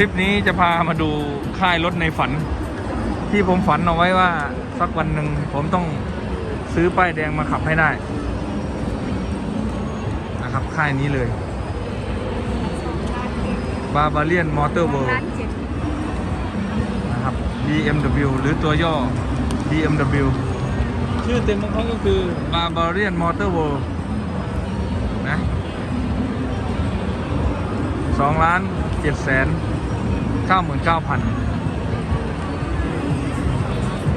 ลิปนี้จะพามาดูค่ายรถในฝัน ที่ผมฝันเอาไว้ว่าสักวันหนึ่งผมต้องซื้อป้ายแดงมาขับให้ได้ นะครับค่ายนี้เลย b a r b a r i a n Motor สอง World ล้านเจ็ดนะครับ BMW หรือตัวย่อ BMW ชื่อเต็มของเขาก็คือ Barbarian Motor World นะสองล้านเจ็ดแสน เก้าหมื่นเก้าพัน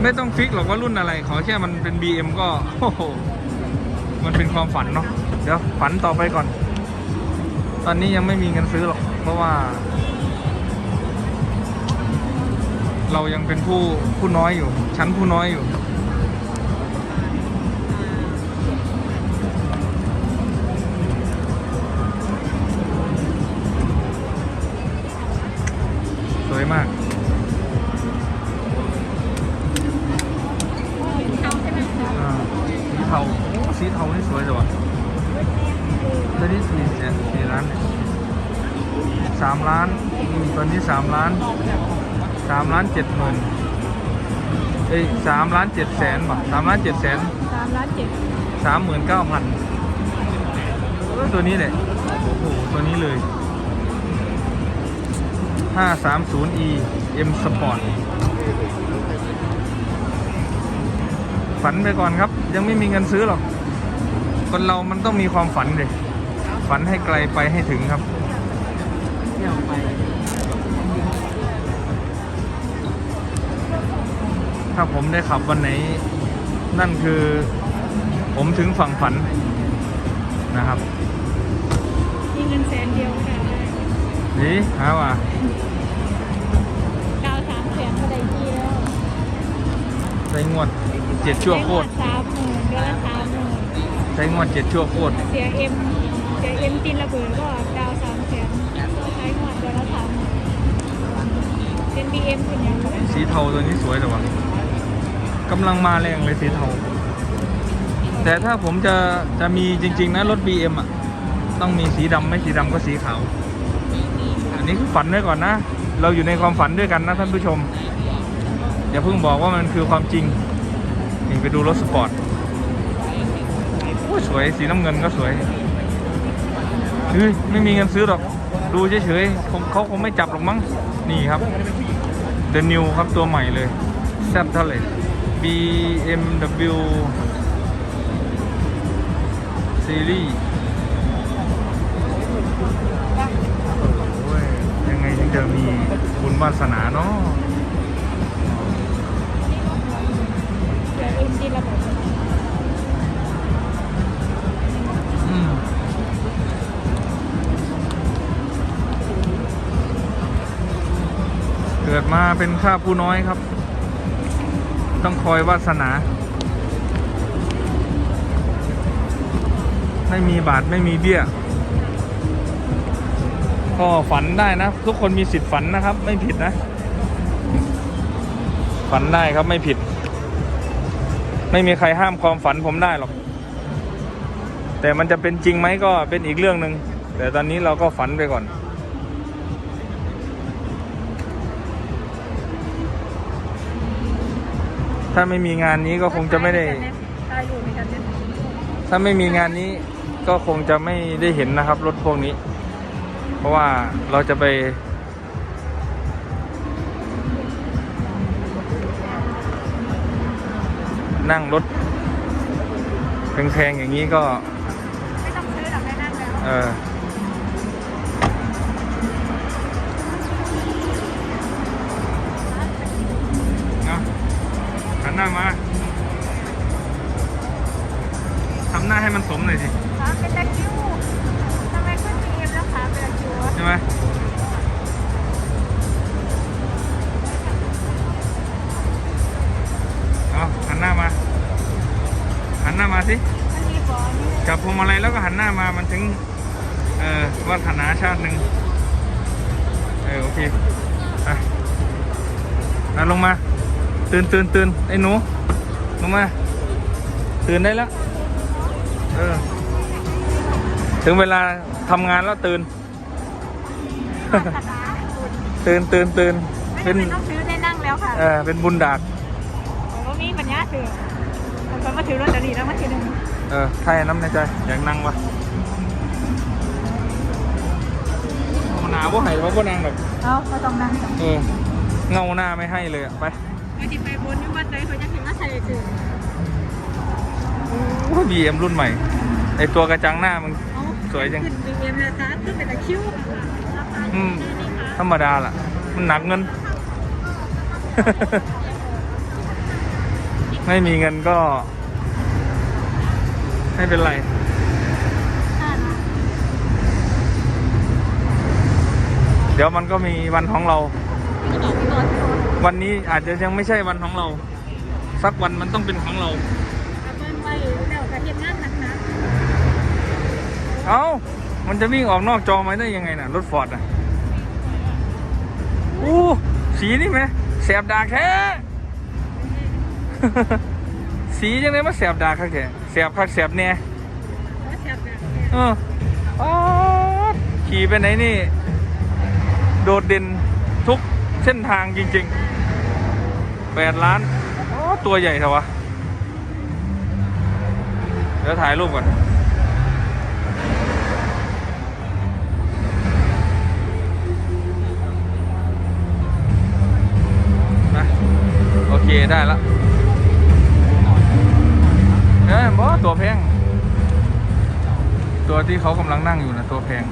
ไม่ต้องฟิกหรอกว่ารุ่นอะไร ขอแค่มันเป็น BM ก็โอ้โหมันเป็นความฝันเนาะเดี๋ยวฝันต่อไปก่อน ตอนนี้ยังไม่มีเงินซื้อหรอก เพราะว่า เรายังเป็นผู้ผู้น้อยอยู่ ชั้นผู้น้อยอยู่ มากเทาใช่ไหมคะอ่าสีเทาโอ้สีเทานี่สวยจังวะตัวนี้สี่แสนสี่ล้านเนี่ยสามล้านอืมตัวนี้สามล้านสามล้านเจ็ดหมื่นเอ้ยสามล้านเจ็ดแสนป่ะสามล้านเจ็ดแสนสามล้านเจ็ดสามหมื่นเก้าพันตัวนี้แหละโอ้โหตัวนี้เลย 530e M Sport ฝันไปก่อนครับ ยังไม่มีเงินซื้อหรอก คนเรามันต้องมีความฝันเลยฝันให้ไกลไปให้ถึงครับถ้าผมได้ขับวันไหน นั่นคือผมถึงฝั่งฝันนะครับ มีเงินแสนเดียวก็ได้นี่หาว่าดาวสามแสนก็ได้ที่แล้วใช้งวดเจ็ดชั่วโคตรสามหมื่นเดือนละสามหมื่นใช้งวดเจ็ดชั่วโคตรเสียเอ็มเสียเอ็มตินระเบิดก็ดาวสามแสนใช้งวดเดือนละสามหมื่นเป็นบีเอ็มเป็นยังไงสีเทาตัวนี้สวยแต่ว่ากำลังมาแรงเลยสีเทา แต่ถ้าผมจะจะมีจริง ๆนะรถ BM อะ ต้องมีสีดำไม่สีดำก็สีขาว อันนี้คือฝันไว้ก่อนนะ เราอยู่ในความฝันด้วยกันนะท่านผู้ชม อย่าเพิ่งบอกว่ามันคือความจริง นี่ไปดูรถสปอร์ตโอ้ยสวยสีน้ำเงินก็สวยเฮ้ยไม่มีเงินซื้อหรอก ดูเฉยๆคงเขาคงไม่จับหรอกมั้ง นี่ครับ The New ครับตัวใหม่เลยแซ่บเท่าไหร่ BMW Series วาสนาเนาะเนระเบิดอืมเกิดมาเป็นข้าผู้น้อยครับ ต้องคอยวาสนา ไม่มีบาทไม่มีเบี้ย ก็ฝันได้นะ ทุกคนมีสิทธิ์ฝันนะครับ ไม่ผิดนะ ฝันได้ครับไม่ผิด ไม่มีใครห้ามความฝันผมได้หรอก แต่มันจะเป็นจริงไหมก็เป็นอีกเรื่องหนึ่งแต่ตอนนี้เราก็ฝันไปก่อนถ้าไม่มีงานนี้ก็คงจะไม่ได้ตายอยู่ในกันเนี่ยถ้าไม่มีงานนี้ก็คงจะไม่ได้เห็นนะครับ รถพวกนี้ เพราะว่าเราจะไป นั่งรถแพงๆอย่างนี้ก็ ไม่ต้องซื้อหรอกได้นั่งแล้วเออเอาหันหน้ามาทำหน้าให้มันสมหน่อยสิขาเป็นตะคิว ใช่ไหมเอาหันหน้ามา หันหน้ามาสิจับพวงมาลัยแล้วก็หันหน้ามามันถึง เอ่อวัฒนาชาติหนึ่งเออโอเคอะอะลงมา ตื่นตื่นตื่นไอ้หนูลงมา ตื่นได้แล้วเออถึงเวลาทำงานแล้วตื่น ตื่นตื่นตื่นไม่เป็นจำเป็นต้องซื้อได้นั่งแล้วค่ะเออเป็นบุญดากผมก็มีปัญญาซื้อผมก็มาถือรถตอรีแล้วมาถือหนึ่งเออไทยน้ำในใจอยากนั่งวะมันหนาวบ่ไห้เพราะบ่นั่งแบบเอาก็ต้องนั่งจ้ะเออเงาหน้าไม่ให้เลยอะไปไอ้ที่ไปบนนี่ว่าใจเขาจะเห็นว่าใส่ถือบีเอ็มรุ่นใหม่ไอตัวกระจังหน้ามึง เอาสวยจัง ขึ้นบีเอ็มเลยจ้าขึ้นเป็นตะคิ้วค่ะราคา อืมแค่นี้ค่ะธรรมดาล่ะ มันหนักเงิน ไม่มีเงินก็ ไม่เป็นไรอ่าเดี๋ยวมันก็มีวันของเราพี่บอกพี่บอลพี่บอลวันนี้อาจจะยังไม่ใช่วันของเรา สักวันมันต้องเป็นของเรา เอาเบิ้ลไว้แล้วกระเทียมงานหนักนะเอ้า มันจะวิ่งออกนอกจอมาได้ยังไงน่ะ รถฟอร์ดอะ อู้สีนี่ไหมแสบดากแท้ สีจังเลยมาแสบดากคักแท้แสบคักแสบเนี่ยว่าแซ่บแบบนี้เอออ๋อขี่ไปไหนนี่ โดดเด่นทุกเส้นทางจริงๆแปดล้านอ๋อตัวใหญ่เถอะวะ เดี๋ยวถ่ายรูปก่อน เคได้ละเอ้ยบอตัวแพง ตัวที่เขากำลังนั่งอยู่นะตัวแพง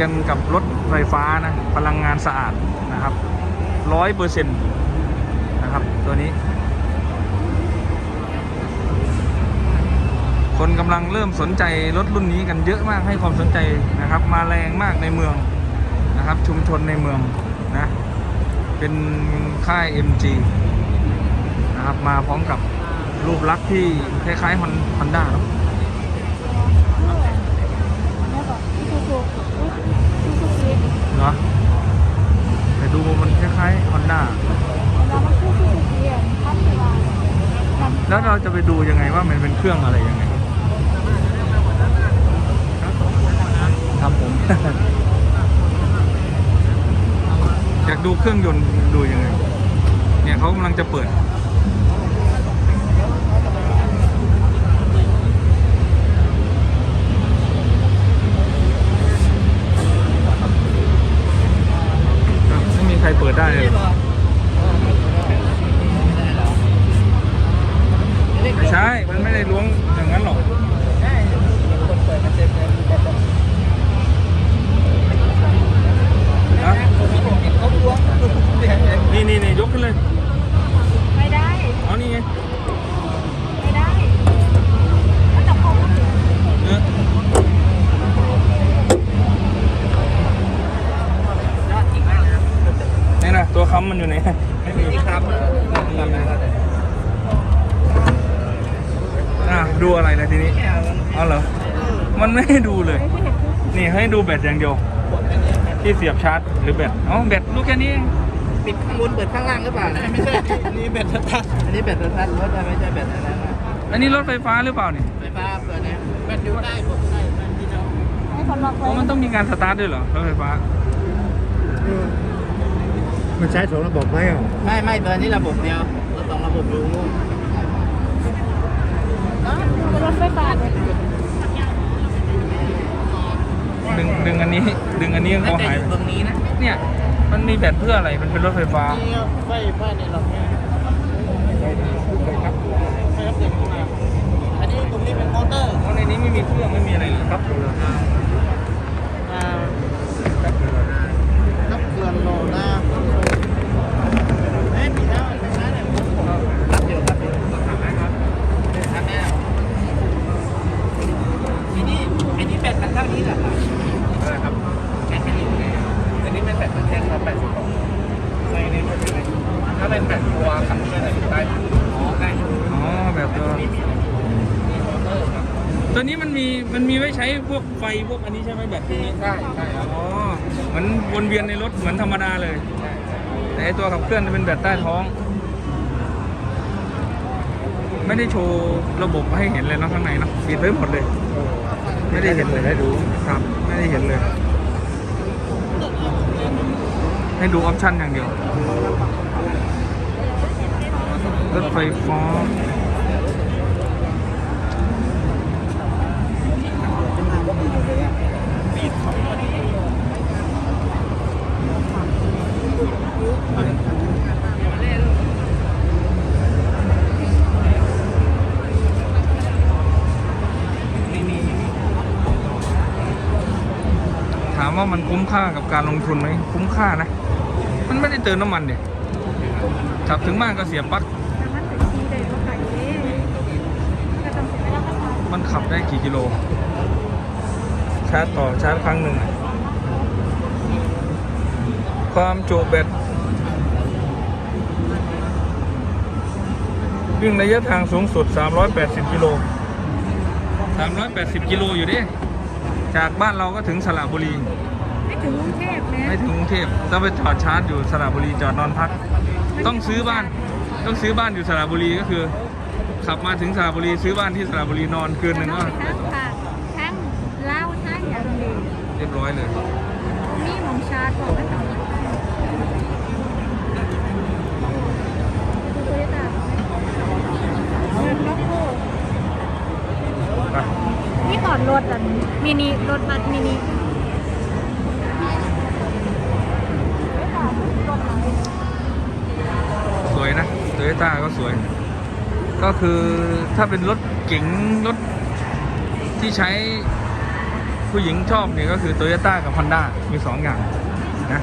กันกับรถไฟฟ้านะ พลังงานสะอาดนะครับร้อยเปอร์เซ็นต์นะครับ ตัวนี้ คนกำลังเริ่มสนใจรถรุ่นนี้กันเยอะมากให้ความสนใจนะครับ มาแรงมากในเมืองนะครับ ชุมชนในเมืองนะ เป็นค่าย MG นะครับ มาพร้อมกับรูปลักษณ์ที่คล้ายๆฮอนด้าเนอะ แล้วก็ซูซูซูซูซี เนาะแต่ดูมันคล้ายๆฮอนด้าแล้วมันคือซูซูซีอะพันเวลามันแล้วเราจะไปดูยังไงว่ามันเป็นเครื่องอะไรยังไงครับผม อยากดูเครื่องยนต์ดูยังไง เนี่ยเขากำลังจะเปิด ไม่มีใครเปิดได้เลยไม่ใช่ มันไม่ได้ล้วงอย่างนั้นหรอกฮะนี่นี่นี่ยกขึ้นเลย ไม่ได้ อ๋อ นี่ไง ไม่ได้ก็จับเขา เออนี่นะตัว ค้ำมันอยู่ไหนไม่มีที่ครับทำอะไรอะดูอะไรนะทีนี้อ๋อเหรอมันไม่ให้ดูเลย นี่ให้ดูแบตอย่างเดียว ที่เสียบชาร์จหรือแบตอ๋อแบตลูกแค่นี้เองปิดข้างบนเปิดข้างล่างหรือเปล่านะไม่ใช่นี่แบตทัดอันนี้แบตทัดรถไม่ใช่แบตอะไรนะอันนี้รถไฟฟ้าหรือเปล่าเนี่ยไฟฟ้าเปิดนะแบตอยู่ใต้ผมใต้แบตที่เราให้คนล็อกเพราะไว้มันต้องมีการสตาร์ทด้วยเหรอรถไฟฟ้า มันใช้สองระบบไหมอะไม่ไม่ตัวนี้ระบบเดียวเราต้องระบบรูงูรถไฟฟ้าเลยดึงดึงอันนี้ ดึงอันนี้น่าเขาจะหาอยยู่ตรงนี้นะเนี่ยมันมีแบตเพื่ออะไรมันเป็นรถไฟฟ้านี่ไฟไฟในเราเนี่ยไฟครับไฟครับเด็กมาอันนี้ตรงนี้เป็นมอเตอร์เพราะในนี้ไม่มีเครื่องไม่มีอะไรเลยครับ อ่าครับเกลือนโลนะเอ้ยมีแล้วมีแล้วเนี่ยรับอยู่รับอยู่ทำได้ครับทำได้แล้วอันนี้อันนี้แบตมันเท่านี้เหรอครับใช่ครับแบตมันอยู่ไงอันนี้เป็นแบตมันแท่งครับแบตสิบหกในนี้เป็นยังไงถ้าเป็นแบตตัวขับเคลื่อนอยู่ใต้อ๋อใต้ อ๋อ แบบตัว นี้มีมีมอเตอร์ครับ ตัวนี้มันมีมันมีไว้ใช้พวกไฟพวกอันนี้ใช่ไหมแบตพวกนี้ใช่ใช่ครับอ๋อเหมือนวนเวียนในรถเหมือนธรรมดาเลย ใช่ใช่แต่ไอ้ตัวขับเคลื่อนจะเป็นแบตใต้ท้อง ไม่ได้โชว์ระบบให้เห็นเลยเนาะข้างในเนาะปิดไว้หมดเลย ไม่ได้เห็นเลยให้ดูครับ ไม่ได้เห็นเลย ให้ดูออปชั่นอย่างเดียวรถไฟฟ้า ถามว่ามัน คุ้มค่ากับการลงทุนไหมคุ้มค่านะ มันไม่ได้เติมน้ำมันเด็ขับถึงบ้านก็เสียบปลั๊กแต่มันถึงทีเลยก็ขายเองก็ต้องเสียเวลาก็ทมันขับได้กี่กิโล ชาร์จต่อชาร์จครั้งหนึ่ง ความจุแบตวิ่งระยะทางสูงสุด 380 กิโล 380 กิโลอยู่ดิ จากบ้านเราก็ถึงสระบุรีำไม่ ถึงกรุงเทพนะไม่ถึงกรุงเทพต้องไปจอดชาร์จอยู่สระบุรีจอดนอนพัก ต้องซื้อบ้าน ต้องซื้อบ้านอยู่สระบุรีก็คือ ขับมาถึงสระบุรีซื้อบ้านที่สระบุรีนอนคืนหนึ่งก็ทั้งปากทั้งเล่าทั้งอย่างดีเรียบร้อยเลยมีหมองชาร์จบอกว่าต่อดูโตโยต้าเงินล็อกโก้ไปนี่ก่อนรถอันมินิรถบัสมินิ สวยนะ โตโยต้าก็สวย ก็คือถ้าเป็นรถเก๋งรถที่ใช้ผู้หญิงชอบเนี่ยก็คือโตโยต้ากับ Honda มีสองอย่างนะ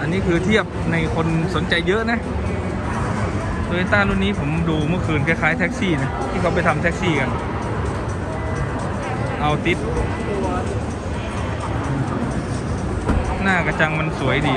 อันนี้คือเทียบในคนสนใจเยอะนะโตโยต้ารุ่นนี้ผมดูเมื่อคืนคล้ายๆแท็กซี่นะที่เขาไปทำแท็กซี่กัน เอาติดหน้ากระจังมันสวยดี